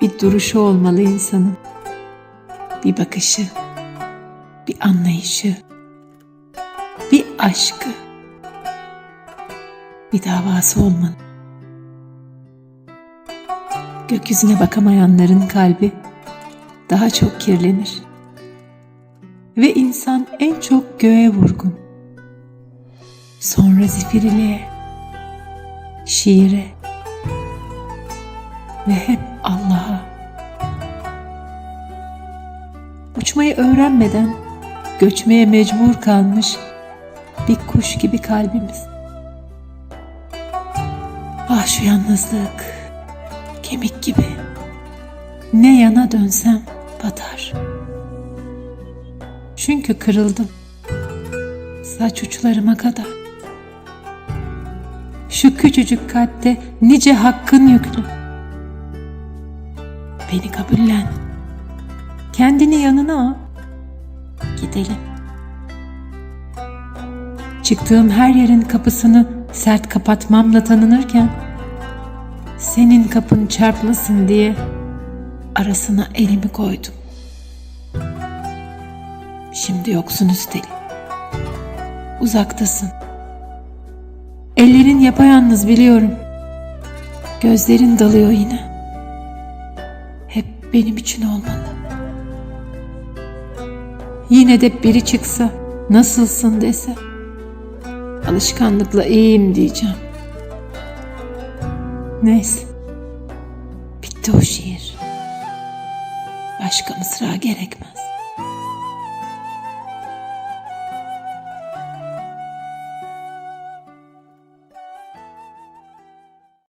bir duruşu olmalı insanın. Bir bakışı, bir anlayışı, bir aşkı, bir davası olmalı. Gökyüzüne bakamayanların kalbi daha çok kirlenir. Ve insan en çok göğe vurgun. Sonra zifiriliğe, şiire ve hep Allah'a. Uçmayı öğrenmeden göçmeye mecbur kalmış bir kuş gibi kalbimiz. Ah şu yalnızlık, kemik gibi. Ne yana dönsem batar. Çünkü kırıldım. Saç uçlarıma kadar. Şu küçücük kalpte nice hakkın yüklü. Beni kabullen. Kendini yanına al. Gidelim. Çıktığım her yerin kapısını sert kapatmamla tanınırken senin kapın çarpmasın diye arasına elimi koydum. Şimdi yoksun üstelik. Uzaktasın. Ellerin yapayalnız biliyorum. Gözlerin dalıyor yine. Hep benim için olmalı. Yine de biri çıksa nasılsın dese alışkanlıkla iyiyim diyeceğim. Neyse. Bitti o şiir. Başka mısra gerekmez.